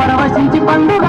పరవశించి పండుగ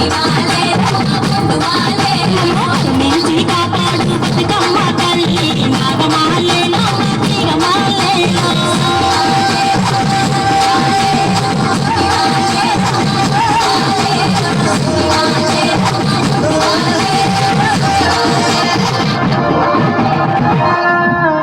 Dimale.